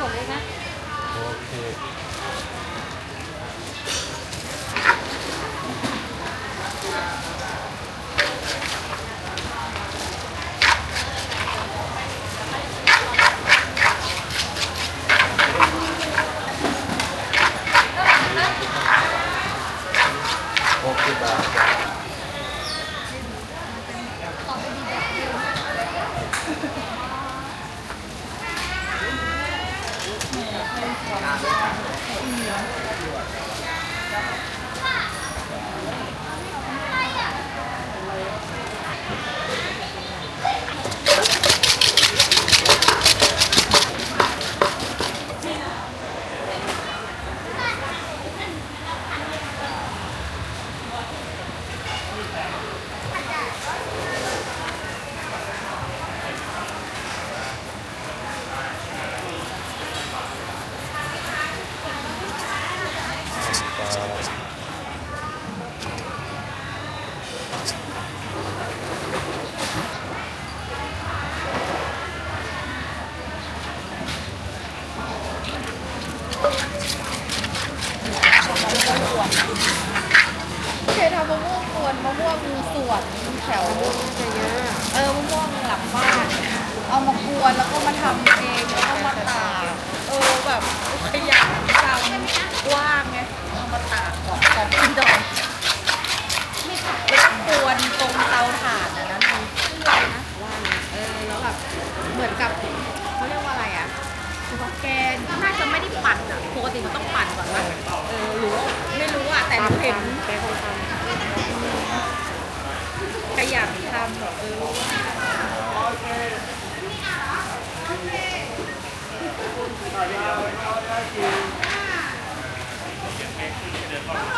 ส่งเองนะ โอเค 嗯。 เคยทำมะม่วงกวนมะม่วงสวนแถวจเยอะ เออมะม่วงหลังบ้าน เอามากวนแล้วก็มาทำเอง ปั่นอะปกติเขาต้องปั่นก่อนว่าเออหรือว่าไม่รู้อะแต่เห็นแกคงทำขครอยากทำเออต่อยาวไปเอาได้กิน